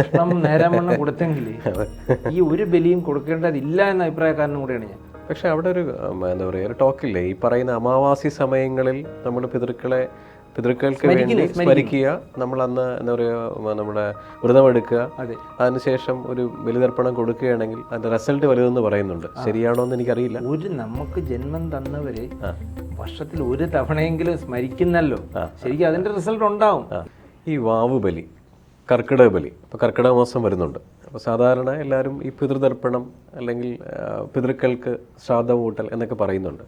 ഭക്ഷണം നേരം വണ്ണം കൊടുത്തെങ്കിൽ ഈ ഒരു ബലിയും കൊടുക്കേണ്ടതില്ല എന്ന അഭിപ്രായക്കാരനും കൂടെയാണ് ഞാൻ. പക്ഷെ അവിടെ ഒരു എന്താ പറയുക ഒരു ടോക്കില്ലേ? ഈ പറയുന്ന അമാവാസി സമയങ്ങളിൽ നമ്മൾ പിതൃക്കളെ പിതൃക്കൾക്ക് വേണ്ടി സ്മരിക്കുക നമ്മൾ അന്ന് എന്താ പറയുക നമ്മുടെ വ്രതമെടുക്കുക അതെ. അതിനുശേഷം ഒരു ബലിതർപ്പണം കൊടുക്കുകയാണെങ്കിൽ അതിന്റെ റിസൾട്ട് വലുതെന്ന് പറയുന്നുണ്ട്. ശരിയാണോ എന്ന് എനിക്കറിയില്ല. ഒരു നമുക്ക് ജന്മം തന്നവരെ വർഷത്തിൽ ഒരു തവണയെങ്കിലും സ്മരിക്കുന്നല്ലോ. ശരിക്കും അതിന്റെ റിസൾട്ട് ഉണ്ടാവും. ഈ വാവ് ബലി കർക്കിടക ബലി. ഇപ്പോൾ കർക്കിടക മാസം വരുന്നുണ്ട്. അപ്പോൾ സാധാരണ എല്ലാവരും ഈ പിതൃതർപ്പണം അല്ലെങ്കിൽ പിതൃക്കൾക്ക് ശ്രാദ്ധമൂട്ടൽ എന്നൊക്കെ പറയുന്നുണ്ട്.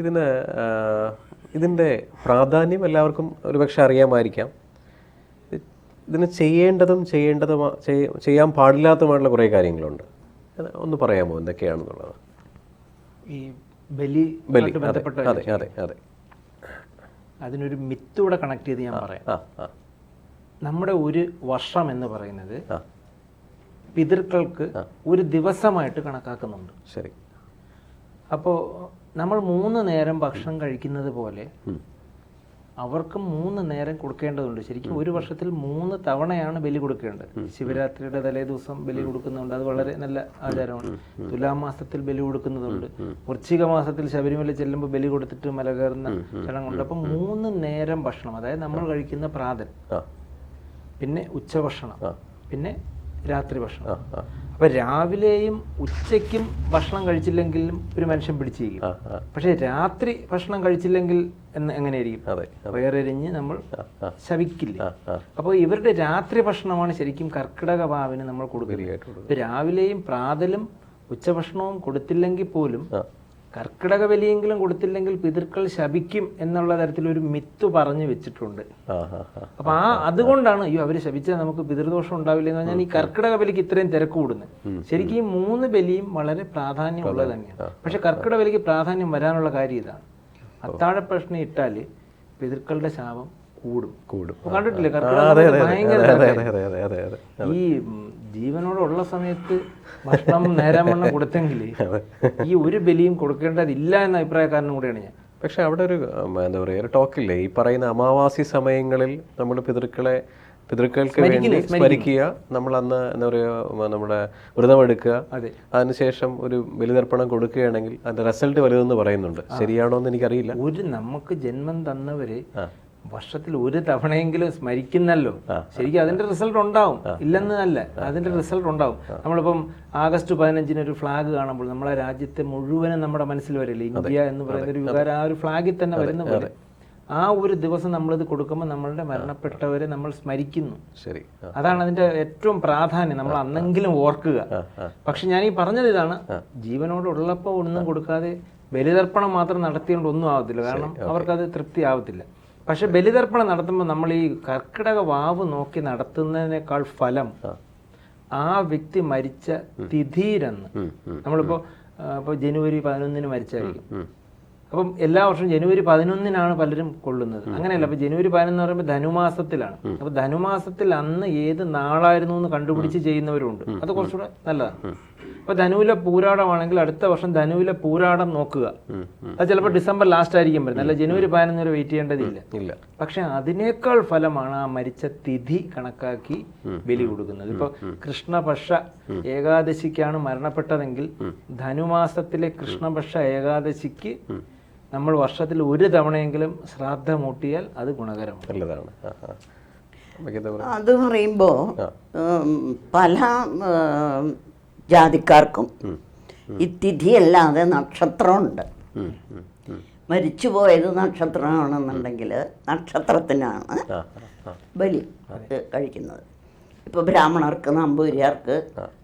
ഇതിന് ഇതിന്റെ പ്രാധാന്യം എല്ലാവർക്കും ഒരുപക്ഷെ അറിയാമായിരിക്കാം. ഇത് ഇതിന് ചെയ്യേണ്ടതും ചെയ്യേണ്ടതും ചെയ്യാൻ പാടില്ലാത്തതുമായിട്ടുള്ള കുറേ കാര്യങ്ങളുണ്ട്. ഒന്ന് പറയാമോ എന്തൊക്കെയാണെന്നുള്ളത്? ഈ ബലി ബലി അതെ ബന്ധപ്പെട്ട അതെ അതെ അതെ. അതിനൊരു മിത്തൂടെ കണക്ട് ചെയ്ത് ഞാൻ പറയാം. നമ്മുടെ ഒരു വർഷം എന്ന് പറയുന്നത് പിതൃക്കൾക്ക് ഒരു ദിവസമായിട്ട് കണക്കാക്കുന്നുണ്ട്. ശരി. അപ്പോൾ നമ്മൾ മൂന്ന് നേരം ഭക്ഷണം കഴിക്കുന്നത് പോലെ അവർക്ക് മൂന്ന് നേരം കൊടുക്കേണ്ടതുണ്ട്. ശരിക്കും ഒരു വർഷത്തിൽ മൂന്ന് തവണയാണ് ബലി കൊടുക്കേണ്ടത്. ശിവരാത്രിയുടെ തലേ ദിവസം ബലി കൊടുക്കുന്നുണ്ട്. അത് വളരെ നല്ല ആചാരമാണ്. തുലാം മാസത്തിൽ ബലി കൊടുക്കുന്നതുണ്ട് വൃശ്ചിക മാസത്തിൽ ശബരിമല ചെല്ലുമ്പോൾ ബലി കൊടുത്തിട്ട് മല കയറുന്ന ചടങ്ങുണ്ട്. അപ്പം മൂന്ന് നേരം ഭക്ഷണം അതായത് നമ്മൾ കഴിക്കുന്ന പ്രാതൽ. പിന്നെ ഉച്ചഭക്ഷണം. പിന്നെ രാത്രി ഭക്ഷണം. അപ്പൊ രാവിലെയും ഉച്ചയ്ക്കും ഭക്ഷണം കഴിച്ചില്ലെങ്കിലും ഒരു മനുഷ്യൻ പിടിച്ചിരിക്കും. പക്ഷെ രാത്രി ഭക്ഷണം കഴിച്ചില്ലെങ്കിൽ എന്ന് എങ്ങനെയായിരിക്കും? വേറെരിഞ്ഞ് നമ്മൾ ശവിക്കില്ല? അപ്പോൾ ഇവരുടെ രാത്രി ഭക്ഷണമാണ് ശരിക്കും കർക്കിടക ഭാവിന് നമ്മൾ കൊടുക്കുന്നത്. രാവിലെയും പ്രാതലും ഉച്ചഭക്ഷണവും കൊടുത്തില്ലെങ്കിൽ പോലും കർക്കിടക ബലിയെങ്കിലും കൊടുത്തില്ലെങ്കിൽ പിതൃക്കൾ ശപിക്കും എന്നുള്ള തരത്തിലൊരു മിത്ത് പറഞ്ഞു വെച്ചിട്ടുണ്ട്. അപ്പൊ ആ അതുകൊണ്ടാണ് അയ്യോ അവർ ശപിച്ചാൽ നമുക്ക് പിതൃദോഷം ഉണ്ടാവില്ല എന്ന് പറഞ്ഞാൽ ഈ കർക്കിടക ബലിക്ക് ഇത്രയും തിരക്ക് കൂടുന്നത്. ശരിക്കും ഈ മൂന്ന് ബലിയും വളരെ പ്രാധാന്യമുള്ളത് തന്നെയാണ്. പക്ഷെ കർക്കിടക ബലിക്ക് പ്രാധാന്യം വരാനുള്ള കാര്യം ഇതാണ്. അത്താഴ പ്രശ്നം ഇട്ടാൽ പിതൃക്കളുടെ ശാപം കൂടും. കൂടും. കണ്ടിട്ടില്ലേ കർക്കിടക ഭയങ്കര ഈ ജീവനോടുള്ള സമയത്ത് ഭക്ഷണം നേരം വണ്ണം കൊടുത്തെങ്കിൽ ഈ ഒരു ബലിയും കൊടുക്കേണ്ടതില്ല എന്ന അഭിപ്രായക്കാരനും കൂടെയാണ് ഞാൻ. പക്ഷെ അവിടെ ഒരു എന്താ പറയുക ഒരു ടോക്കില്ലേ? ഈ പറയുന്ന അമാവാസി സമയങ്ങളിൽ നമ്മൾ പിതൃക്കളെ പിതൃക്കൾക്ക് വേണ്ടി സ്മരിക്കുക നമ്മൾ അന്ന് എന്താ പറയുക നമ്മുടെ വ്രതമെടുക്കുക അതെ. അതിനുശേഷം ഒരു ബലിതർപ്പണം കൊടുക്കുകയാണെങ്കിൽ അതിന്റെ റിസൾട്ട് വലുതെന്ന് പറയുന്നുണ്ട്. ശരിയാണോ എന്ന് എനിക്കറിയില്ല. ഒരു നമുക്ക് ജന്മം തന്നവരെ. വർഷത്തിൽ ഒരു തവണയെങ്കിലും സ്മരിക്കുന്നല്ലോ. ശരിക്കും അതിന്റെ റിസൾട്ട് ഉണ്ടാവും. ഇല്ലെന്ന് അല്ല. അതിന്റെ റിസൾട്ട് ഉണ്ടാവും. നമ്മളിപ്പം ആഗസ്റ്റ് പതിനഞ്ചിന് ഒരു ഫ്ലാഗ് കാണുമ്പോൾ നമ്മളെ രാജ്യത്തെ മുഴുവനും നമ്മുടെ മനസ്സിൽ വരില്ലേ? ഇന്ത്യ എന്ന് പറയുന്ന ഒരു വികാരം ആ ഒരു ഫ്ലാഗിൽ തന്നെ വരുന്ന പോലെ. ആ ഒരു ദിവസം നമ്മളിത് കൊടുക്കുമ്പോൾ നമ്മളുടെ മരണപ്പെട്ടവരെ നമ്മൾ സ്മരിക്കുന്നു. ശരി അതാണ് അതിന്റെ ഏറ്റവും പ്രാധാന്യം. നമ്മൾ അന്നെങ്കിലും ഓർക്കുക. പക്ഷെ ഞാൻ ഈ പറഞ്ഞത് ഇതാണ്. ജീവനോടുള്ളപ്പോൾ ഒന്നും കൊടുക്കാതെ ബലിതർപ്പണം മാത്രം നടത്തിയോണ്ട് ഒന്നും ആവത്തില്ല. കാരണം അവർക്കത് തൃപ്തി ആവത്തില്ല. പക്ഷെ ബലിതർപ്പണം നടത്തുമ്പോൾ നമ്മൾ ഈ കർക്കിടക വാവ് നോക്കി നടത്തുന്നതിനേക്കാൾ ഫലം ആ. വ്യക്തി മരിച്ച തിഥീരെന്ന് നമ്മളിപ്പോ ആ, ഇപ്പൊ ജനുവരി പതിനൊന്നിന് മരിച്ചായിരിക്കും. അപ്പം എല്ലാ വർഷവും ജനുവരി പതിനൊന്നിനാണ് പലരും കൊള്ളുന്നത്. അങ്ങനെയല്ല അപ്പൊ ജനുവരി പതിനൊന്ന് പറയുമ്പോൾ ധനുമാസത്തിലാണ്. അപ്പൊ ധനുമാസത്തിൽ അന്ന് ഏത് നാളായിരുന്നു എന്ന് കണ്ടുപിടിച്ച് ചെയ്യുന്നവരുണ്ട്. അത് കുറച്ചുകൂടെ നല്ലതാണ്. അപ്പൊ ധനുവിലെ പൂരാടമാണെങ്കിൽ അടുത്ത വർഷം ധനുവിലെ പൂരാടം നോക്കുക. അത് ചിലപ്പോൾ ഡിസംബർ ലാസ്റ്റ് ആയിരിക്കും വരുന്നത്. അല്ല ജനുവരി പതിനൊന്ന് വരെ വെയിറ്റ് ചെയ്യേണ്ടതില്ല. ഇല്ല. പക്ഷെ അതിനേക്കാൾ ഫലമാണ് ആ മരിച്ച തിഥി കണക്കാക്കി ബലി കൊടുക്കുന്നത്. ഇപ്പൊ കൃഷ്ണപക്ഷ ഏകാദശിക്കാണ് മരണപ്പെട്ടതെങ്കിൽ ധനുമാസത്തിലെ കൃഷ്ണപക്ഷ ഏകാദശിക്ക് നമ്മൾ വർഷത്തിൽ ഒരു തവണയെങ്കിലും ശ്രാദ്ധമൂട്ടിയാൽ അത് ഗുണകരമാണ്. നല്ലതാണ്. അത് പറയുമ്പോൾ പല ജാതിക്കാർക്കും ഈ തിഥിയല്ലാതെ നക്ഷത്രമുണ്ട്. മരിച്ചു. മരിച്ചുപോയത് നക്ഷത്രമാണെന്നുണ്ടെങ്കിൽ നക്ഷത്രത്തിനാണ് ബലി കഴിക്കുന്നത്. ഇപ്പോൾ ബ്രാഹ്മണർക്ക് നമ്പൂരിയാർക്ക്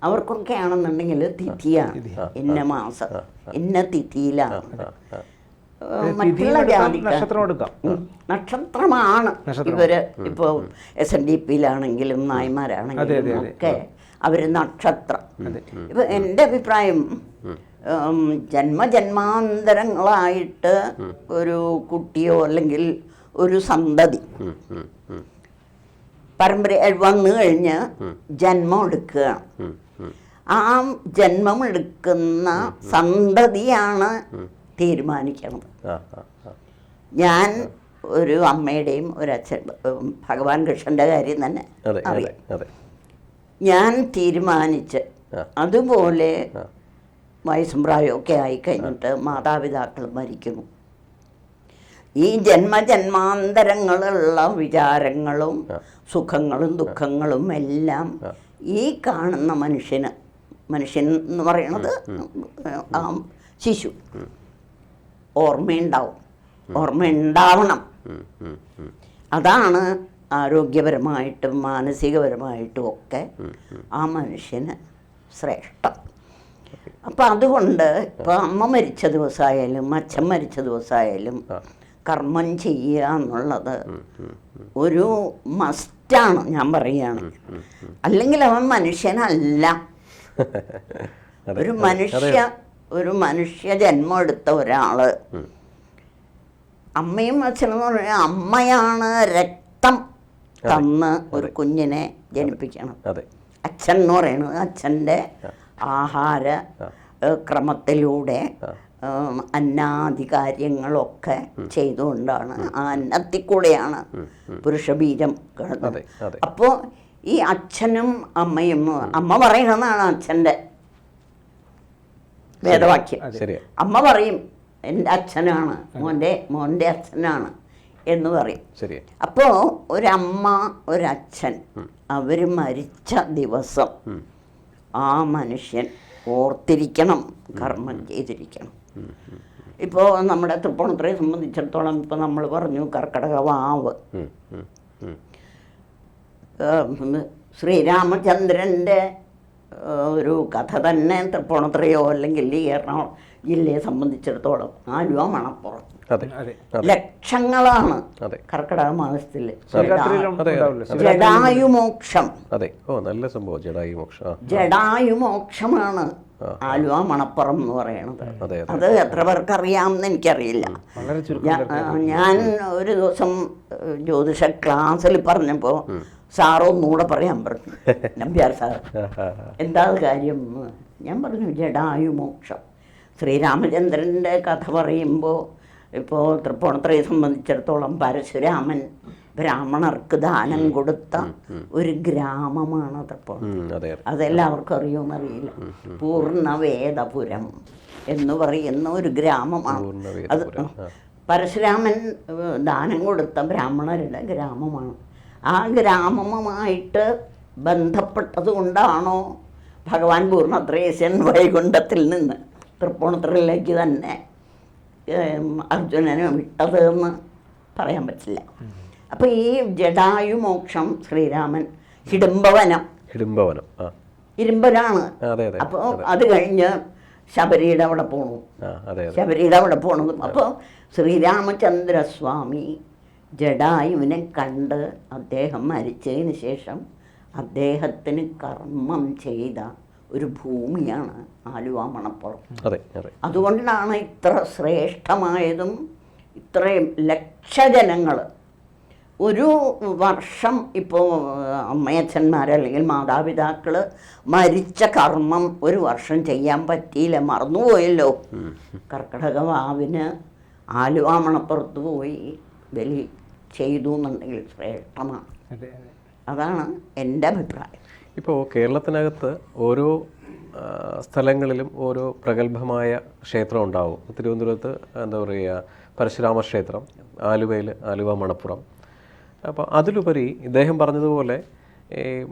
അവർക്കൊക്കെ ആണെന്നുണ്ടെങ്കിൽ തിഥിയാണ്. ഇന്ന മാസം ഇന്ന തിഥിയിലാണ്. മറ്റുള്ള നക്ഷത്രമാണ്. ഇവർ ഇപ്പോ എസ് എൻ ഡി പിയിലാണെങ്കിലും നായ്മാരാണെങ്കിലും ഒക്കെ അവർ നക്ഷത്രം. ഇപ്പൊ എന്റെ അഭിപ്രായം ജന്മജന്മാന്തരങ്ങളായിട്ട് ഒരു കുട്ടിയോ അല്ലെങ്കിൽ ഒരു സന്തതി പരമ്പര വന്നു കഴിഞ്ഞ് ജന്മം എടുക്കുകയാണ്. ആ ജന്മം എടുക്കുന്ന സന്തതിയാണ് തീരുമാനിക്കുന്നത്. ഞാൻ ഒരു അമ്മയുടെയും ഒരു അച്ഛൻ ഭഗവാൻ കൃഷ്ണന്റെ കാര്യം തന്നെ അറിയാം. ഞാൻ തീരുമാനിച്ച് അതുപോലെ. വയസ്സും പ്രായമൊക്കെ ആയിക്കഴിഞ്ഞിട്ട് മാതാപിതാക്കൾ മരിക്കുന്നു. ഈ ജന്മജന്മാന്തരങ്ങളുള്ള വിചാരങ്ങളും സുഖങ്ങളും ദുഃഖങ്ങളും എല്ലാം ഈ കാണുന്ന മനുഷ്യന് മനുഷ്യൻ എന്ന് പറയണത് ആ ശിശു. ഓർമ്മയുണ്ടാവും. ഓർമ്മയുണ്ടാവണം. അതാണ് ആരോഗ്യപരമായിട്ടും മാനസികപരമായിട്ടും ഒക്കെ ആ മനുഷ്യന് ശ്രേഷ്ഠം. അപ്പം അതുകൊണ്ട് ഇപ്പം അമ്മ മരിച്ച ദിവസമായാലും അച്ഛൻ മരിച്ച ദിവസമായാലും കർമ്മം ചെയ്യുക എന്നുള്ളത് ഒരു മസ്റ്റാണ് ഞാൻ പറയുകയാണ്. അല്ലെങ്കിൽ അവൻ മനുഷ്യനല്ല. ഒരു മനുഷ്യ ഒരു മനുഷ്യ ജന്മം എടുത്ത ഒരാൾ അമ്മയും അച്ഛനും എന്ന് പറഞ്ഞാൽ അമ്മയാണ് രക്തം. തന്ന് ഒരു കുഞ്ഞിനെ ജനിപ്പിക്കണം. അച്ഛൻ എന്ന് പറയുന്നത് അച്ഛന്റെ ആഹാര ക്രമത്തിലൂടെ അന്നാധികാര്യങ്ങളൊക്കെ ചെയ്തുകൊണ്ടാണ് ആ അന്നത്തിൽ കൂടെയാണ് പുരുഷബീജം കിടന്നത്. അപ്പോൾ ഈ അച്ഛനും അമ്മയും അമ്മ പറയണമെന്നാണ് അച്ഛന്റെ വേദവാക്യം. അമ്മ പറയും എന്റെ അച്ഛനാണ് മോന്റെ മോന്റെ അച്ഛനാണ്. എന്ന് പറയും. അപ്പോൾ ഒരമ്മ ഒരച്ഛൻ അവർ മരിച്ച ദിവസം ആ മനുഷ്യൻ ഓർത്തിരിക്കണം കർമ്മം ചെയ്തിരിക്കണം. ഇപ്പോ നമ്മുടെ തൃപ്പൂണിത്തറയെ സംബന്ധിച്ചിടത്തോളം ഇപ്പോൾ നമ്മൾ പറഞ്ഞു കർക്കടക വാവ്. ശ്രീരാമചന്ദ്രന്റെ ഒരു കഥ തന്നെ തൃപ്പൂണിത്തറയോ അല്ലെങ്കിൽ ഈ എറണാകുളം ജില്ലയെ സംബന്ധിച്ചിടത്തോളം? ആലുവ മണപ്പുറം. ലക്ഷങ്ങളാണ്. കർക്കിടക മാസത്തിൽ. ജഡായുമോക്ഷം. ജഡായുമോക്ഷമാണ് ആലുവ മണപ്പുറം എന്ന് പറയണത്. അതെ എത്ര പേർക്ക് അറിയാമെന്ന് എനിക്കറിയില്ല ഞാൻ ഒരു ദിവസം ജ്യോതിഷ ക്ലാസ്സിൽ പറഞ്ഞപ്പോൾ സാറോ ഒന്നുകൂടെ പറയാൻ പറഞ്ഞു. നമ്പ്യാർ സാർ. എന്താ കാര്യം ഞാൻ പറഞ്ഞു ജഡായുമോക്ഷം. ശ്രീരാമചന്ദ്രന്റെ കഥ പറയുമ്പോൾ ഇപ്പോൾ തൃപ്പൂണിത്തറയെ സംബന്ധിച്ചിടത്തോളം പരശുരാമൻ ബ്രാഹ്മണർക്ക് ദാനം കൊടുത്ത ഒരു ഗ്രാമമാണ് തൃപ്പൂണിത്തറ. അതെല്ലാവർക്കും അറിയുമെന്നറിയില്ല. പൂർണവേദപുരം എന്ന് പറയുന്ന ഒരു ഗ്രാമമാണ്. അത് പരശുരാമൻ ദാനം കൊടുത്ത ബ്രാഹ്മണരുടെ ഗ്രാമമാണ്. ആ ഗ്രാമമായിട്ട് ബന്ധപ്പെട്ടത് കൊണ്ടാണോ ഭഗവാൻ പൂർണത്രേശ്യൻ വൈകുണ്ഠത്തിൽ നിന്ന് തൃപ്പൂണിത്തുറയിലേക്ക് തന്നെ അർജുനനെ വിട്ടത് എന്ന് പറയാൻ പറ്റില്ല. അപ്പോൾ ഈ ജഡായുമോക്ഷം ശ്രീരാമൻ ഹിഡംബവനം. ഹിഡിംബവനം ഇരുമ്പനാണ്. അപ്പോൾ അത് കഴിഞ്ഞ് ശബരിയുടെ അവിടെ പോണു. ശബരിയുടെ അവിടെ പോണതും അപ്പോൾ ശ്രീരാമചന്ദ്രസ്വാമി ജഡായുവിനെ കണ്ട് അദ്ദേഹം മരിച്ചതിന് ശേഷം അദ്ദേഹത്തിന് കർമ്മം ചെയ്ത ഒരു ഭൂമിയാണ് ആലുവ മണപ്പുറം. അതെ അതെ. അതുകൊണ്ടാണ് ഇത്ര ശ്രേഷ്ഠമായതും ഇത്രയും ലക്ഷജനങ്ങൾ ഒരു വർഷം ഇപ്പോൾ അമ്മയച്ഛന്മാർ അല്ലെങ്കിൽ മാതാപിതാക്കൾ മരിച്ച കർമ്മം ഒരു വർഷം ചെയ്യാൻ പറ്റിയില്ല മറന്നുപോയല്ലോ. കർക്കിടക വാവിന് ആലുവ മണപ്പുറത്ത് പോയി ബലി ചെയ്തു എന്നുണ്ടെങ്കിൽ ശ്രേഷ്ഠമാണ്. അതെ അതെ. അതാണ് എന്റെ അഭിപ്രായം. ഇപ്പോൾ കേരളത്തിനകത്ത് ഓരോ സ്ഥലങ്ങളിലും ഓരോ പ്രഗത്ഭമായ ക്ഷേത്രം ഉണ്ടാവും. തിരുവനന്തപുരത്ത് എന്താ പറയുക പരശുരാമ ക്ഷേത്രം ആലുവയിൽ ആലുവ മണപ്പുറം. അപ്പോൾ അതിലുപരി ഇദ്ദേഹം പറഞ്ഞതുപോലെ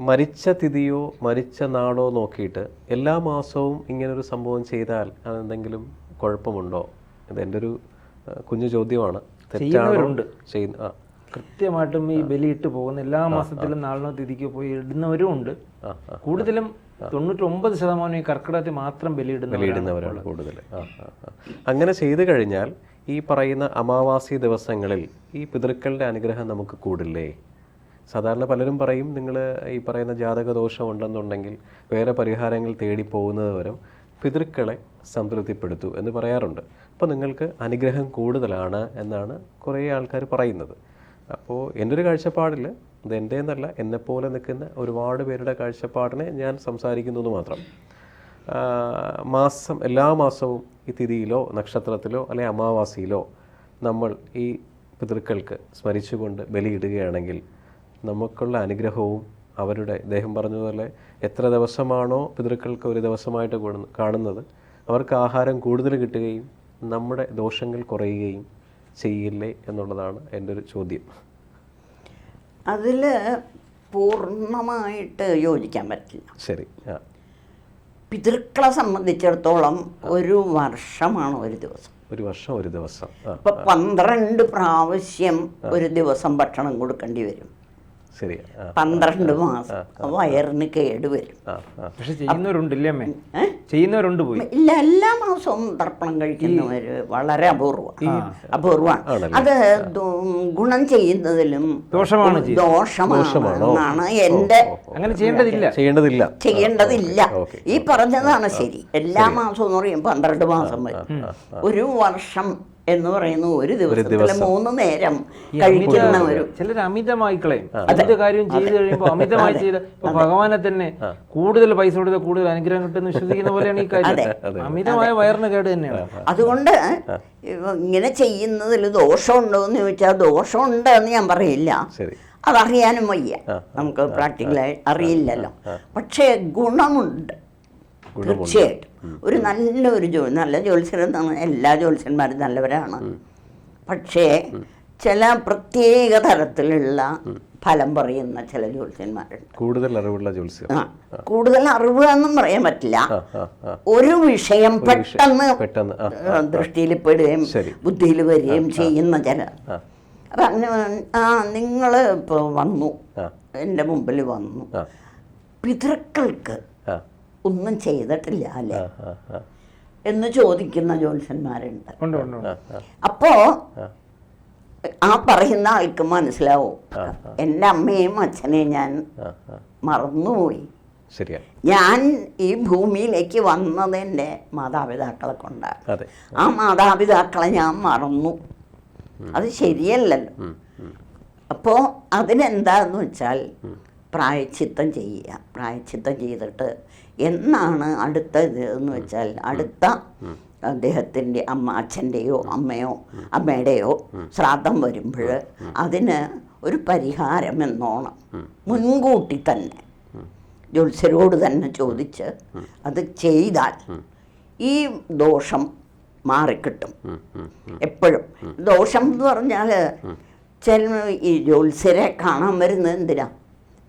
മരിച്ച തിഥിയോ മരിച്ച നാടോ നോക്കിയിട്ട് എല്ലാ മാസവും ഇങ്ങനൊരു സംഭവം ചെയ്താൽ അതെന്തെങ്കിലും കുഴപ്പമുണ്ടോ? ഇത് എന്റെ ഒരു കുഞ്ഞു ചോദ്യമാണ്. തെറ്റാണോ. ചെയ്യുന്ന ആ. കൃത്യമായിട്ടും ഈ ബലിയിട്ട് പോകുന്ന എല്ലാ മാസത്തിലും നാളിനോ തിഥിക്കോ പോയി ഇടുന്നവരും ഉണ്ട്. കൂടുതലും തൊണ്ണൂറ്റൊമ്പത് ശതമാനം ഈ കർക്കിടകത്തിൽ മാത്രം ബലിയിടുന്നവരാണ് കൂടുതൽ. അങ്ങനെ ചെയ്തു കഴിഞ്ഞാൽ ഈ പറയുന്ന അമാവാസി ദിവസങ്ങളിൽ ഈ പിതൃക്കളുടെ അനുഗ്രഹം നമുക്ക് കൂടില്ലേ? സാധാരണ പലരും പറയും നിങ്ങൾ ഈ പറയുന്ന ജാതക ദോഷം ഉണ്ടെന്നുണ്ടെങ്കിൽ വേറെ പരിഹാരങ്ങൾ തേടി പോകുന്നത് വരും പിതൃക്കളെ സംതൃപ്തിപ്പെടുത്തു എന്ന് പറയാറുണ്ട്. അപ്പോൾ നിങ്ങൾക്ക് അനുഗ്രഹം കൂടുതലാണ് എന്നാണ് കുറേ ആൾക്കാർ പറയുന്നത്. അപ്പോൾ എന്റെ ഒരു കാഴ്ചപ്പാടിൽ ഇത് എന്റെ എന്നല്ല എന്നെപ്പോലെ നിൽക്കുന്ന ഒരുപാട് പേരുടെ കാഴ്ചപ്പാടിനെ ഞാൻ സംസാരിക്കുന്നു എന്ന് മാത്രം മാസം എല്ലാ മാസവും ഈ തിഥിയിലോ നക്ഷത്രത്തിലോ അല്ലെങ്കിൽ അമാവാസിയിലോ നമ്മൾ ഈ പിതൃക്കൾക്ക് സ്മരിച്ചുകൊണ്ട് ബലിയിടുകയാണെങ്കിൽ നമുക്കുള്ള അനുഗ്രഹവും അവരുടെ ദേഹം പറഞ്ഞതുപോലെ എത്ര ദിവസമാണോ പിതൃക്കൾക്ക് ഒരു ദിവസമായിട്ട് കാണുന്നത് അവർക്ക് ആഹാരം കൂടുതൽ കിട്ടുകയും നമ്മുടെ ദോഷങ്ങൾ കുറയുകയും ചെയ്യില്ലേ എന്നുള്ളതാണ് എന്റെ ഒരു ചോദ്യം. അതിൽ പൂർണമായിട്ട് യോജിക്കാൻ പറ്റില്ല. ശരി പിതൃക്കളെ സംബന്ധിച്ചിടത്തോളം ഒരു വർഷമാണ് ഒരു ദിവസം. ഒരു വർഷം ഒരു ദിവസം ഇപ്പൊ പന്ത്രണ്ട് പ്രാവശ്യം ഒരു ദിവസം ഭക്ഷണം കൊടുക്കേണ്ടി വരും. ശരി. പന്ത്രണ്ട് മാസം. വയറിന് കേടുവരും. പക്ഷെ ചെയ്യുന്നവരുണ്ട് ഇല്ലേ അമ്മേ? ചെയ്യുന്നവരുണ്ട് പോയി. ഇല്ല എല്ലാ മാസവും തർപ്പണം കഴിക്കുന്നവര് വളരെ അപൂർവം അപൂർവമാണ് അത് ഗുണം ചെയ്യുന്നതിലും ദോഷമാണ്. ദോഷമാണ് എന്നാണ് എന്റെ അങ്ങനെ ചെയ്യേണ്ടതില്ല. ചെയ്യേണ്ടതില്ല. ചെയ്യേണ്ടതില്ല. ഈ പറഞ്ഞതാണ് ശരി. എല്ലാ മാസവും എന്ന് പറയും പന്ത്രണ്ട് മാസം വരും. ഒരു വർഷം എന്ന് പറയുന്ന ഒരു ദിവസത്തിലെ മൂന്ന് നേരം കഴിക്കുന്ന ഒരു ചിലർ അമിതമായി കളയും. അതിന്റെ കാര്യം ചെയ്തു കഴിയുമ്പോൾ അമിതമായി ചെയ്ത് ഇപ്പൊ ഭഗവാനെ തന്നെ കൂടുതൽ പൈസ കൊടുത്ത കൂടുതൽ അനുഗ്രഹം കിട്ടുമെന്ന് വിശ്വസിക്കുന്ന പോലെയാണ് ഈ കാര്യം. അമിതമായ വയറിന് കേട് തന്നെയാണ്. അതുകൊണ്ട് ഇങ്ങനെ ചെയ്യുന്നതിൽ ദോഷമുണ്ടോ എന്ന് ചോദിച്ചാൽ ദോഷമുണ്ട് എന്ന് ഞാൻ പറയില്ല. അതറിയാനും വയ്യ. നമുക്ക് പ്രാക്ടിക്കലായി അറിയില്ലല്ലോ. പക്ഷേ ഗുണമുണ്ട്. തീർച്ചയായിട്ടും. ഒരു നല്ല ഒരു ജോലി നല്ല ജ്യോത്സ്യരെന്നാണ് എല്ലാ ജ്യോത്സ്യന്മാരും നല്ലവരാണ്. പക്ഷേ ചില പ്രത്യേക തരത്തിലുള്ള ഫലം പറയുന്ന ചില ജ്യോത്സ്യന്മാരുണ്ട് കൂടുതൽ അറിവുള്ള ജ്യോത്സ്യം ആ കൂടുതൽ അറിവ് എന്നും പറയാൻ പറ്റില്ല. ഒരു വിഷയം പെട്ടെന്ന് ദൃഷ്ടിയിൽ പെടുകയും ബുദ്ധിയിൽ വരികയും ചെയ്യുന്ന ചില. അപ്പം അങ്ങനെ ആ നിങ്ങൾ ഇപ്പോൾ വന്നു. എന്റെ എന്റെ മുമ്പിൽ വന്നു പിതൃക്കൾക്ക് ഒന്നും ചെയ്തിട്ടില്ല അല്ലേ? എന്ന് ചോദിക്കുന്ന ജ്യോത്സ്യന്മാരുണ്ട്. ആ അപ്പോ ആ. പറയുന്ന ആൾക്ക് മനസ്സിലാവും. എന്റെ അമ്മയും അച്ഛനെയും ഞാൻ മറന്നുപോയി. ഞാൻ ഈ ഭൂമിയിലേക്ക് വന്നത് എന്റെ മാതാപിതാക്കളെ കൊണ്ടാണ്. അതെ. ആ മാതാപിതാക്കളെ ഞാൻ മറന്നു. അത് ശരിയല്ലല്ലോ. അപ്പോൾ അതിനെന്താന്ന് വെച്ചാൽ പ്രായച്ചിത്തം ചെയ്യുക. പ്രായച്ചിത്തം ചെയ്തിട്ട് എന്നാണ് അടുത്തത് എന്ന് വെച്ചാൽ അടുത്ത അദ്ദേഹത്തിന്റെ അമ്മ അച്ഛന്റെയോ അമ്മയോ അമ്മയുടെയോ ശ്രാദ്ധം വരുമ്പോൾ അതിന് ഒരു പരിഹാരം എന്നോണം. മുൻകൂട്ടി തന്നെ. ജ്യോത്സ്യരോട് തന്നെ ചോദിച്ച് അത് ചെയ്താൽ ഈ ദോഷം മാറിക്കിട്ടും. എപ്പോഴും. ദോഷം എന്ന് പറഞ്ഞാൽ ചില ഈ ജ്യോത്സ്യരെ കാണാൻ വരുന്നത് എന്തിനാ?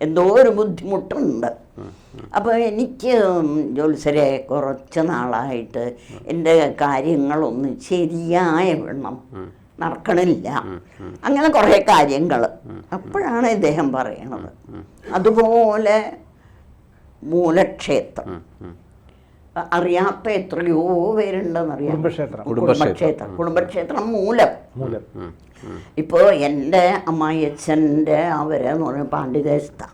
എന്തോ ഒരു ബുദ്ധിമുട്ടുണ്ട്. അപ്പോൾ എനിക്ക് ജോത്സരെ കുറച്ച് നാളായിട്ട് എന്റെ കാര്യങ്ങളൊന്നും ശരിയായ വണ്ണം നടക്കണില്ല. അങ്ങനെ കുറേ കാര്യങ്ങൾ അപ്പോഴാണ് ഇദ്ദേഹം പറയണത്. അതുപോലെ മൂലക്ഷേത്രം. അറിയാത്ത എത്രയോ പേരുണ്ടെന്നറിയാം. കുടുംബക്ഷേത്രം. കുടുംബക്ഷേത്രം. കുടുംബക്ഷേത്രം. മൂലം. ഇപ്പോ. ഇപ്പോൾ എന്റെ അമ്മായിയച്ഛന്റെ അവരെന്ന് പറയുന്നത് പാണ്ഡിദേശത്ത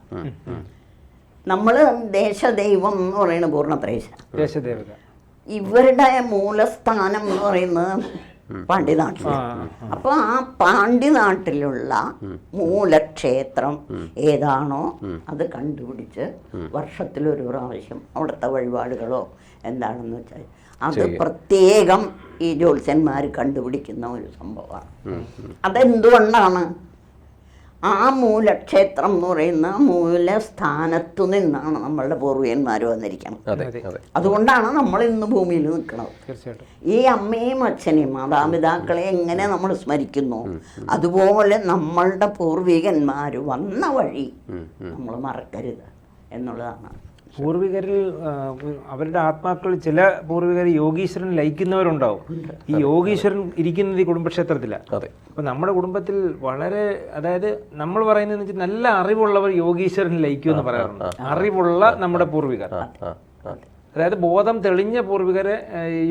നമ്മൾ ദേശദൈവം എന്ന് പറയുന്നത് പൂർണത്രേശ ദേശദേവത. ഇവരുടെ മൂലസ്ഥാനം എന്ന് പറയുന്നത് പാണ്ഡ്യനാട്ടിൽ അപ്പൊ ആ പാണ്ഡ്യനാട്ടിലുള്ള മൂലക്ഷേത്രം ഏതാണോ അത് കണ്ടുപിടിച്ച് വർഷത്തിലൊരു പ്രാവശ്യം അവിടുത്തെ വഴിപാടുകളോ എന്താണെന്ന് വെച്ചാൽ അത് പ്രത്യേകം ഈ ജ്യോത്സ്യന്മാർ കണ്ടുപിടിക്കുന്ന ഒരു സംഭവമാണ്. അതെന്തുകൊണ്ടാണ്? ആ മൂലക്ഷേത്രം എന്ന് പറയുന്ന മൂലസ്ഥാനത്തു നിന്നാണ് നമ്മളുടെ പൂർവികന്മാർ വന്നിരിക്കുന്നത്. അതെ അതെ. അതുകൊണ്ടാണ് നമ്മൾ ഇന്ന് ഭൂമിയിൽ നിൽക്കുന്നത്. ഈ അമ്മയും അച്ഛനെയും മാതാപിതാക്കളെ എങ്ങനെ നമ്മൾ സ്മരിക്കുന്നു? അതുപോലെ നമ്മളുടെ പൂർവികന്മാർ വന്ന വഴി നമ്മൾ മറക്കരുത് എന്നുള്ളതാണ്. പൂർവികരിൽ അവരുടെ ആത്മാക്കൾ ചില പൂർവികർ യോഗീശ്വരൻ ലയിക്കുന്നവരുണ്ടാവും. ഈ യോഗീശ്വരൻ ഇരിക്കുന്നത് ഈ കുടുംബക്ഷേത്രത്തിലാണ് അതെ. അപ്പൊ നമ്മുടെ കുടുംബത്തിൽ വളരെ അതായത് നമ്മൾ പറയുന്നത് വെച്ചാൽ നല്ല അറിവുള്ളവർ യോഗീശ്വരൻ ലയിക്കും എന്ന് പറയാറുണ്ട്. അറിവുള്ള നമ്മുടെ പൂർവികർ. അതായത് ബോധം തെളിഞ്ഞ പൂർവികരെ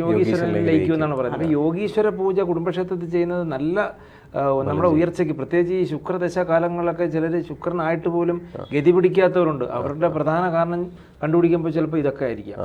യോഗീശ്വരനെ ലയിക്കും എന്നാണ് പറയുന്നത്. യോഗീശ്വര പൂജ കുടുംബക്ഷേത്രത്തിൽ ചെയ്യുന്നത് നല്ല നമ്മുടെ ഉയർച്ചയ്ക്ക് പ്രത്യേകിച്ച് ഈ ശുക്രദശ കാലങ്ങളിലൊക്കെ ചിലർ ശുക്രനായിട്ട് പോലും ഗതി പിടിക്കാത്തവരുണ്ട്. അവരുടെ പ്രധാന കാരണം കണ്ടുപിടിക്കുമ്പോൾ ചിലപ്പോൾ ഇതൊക്കെ ആയിരിക്കാം.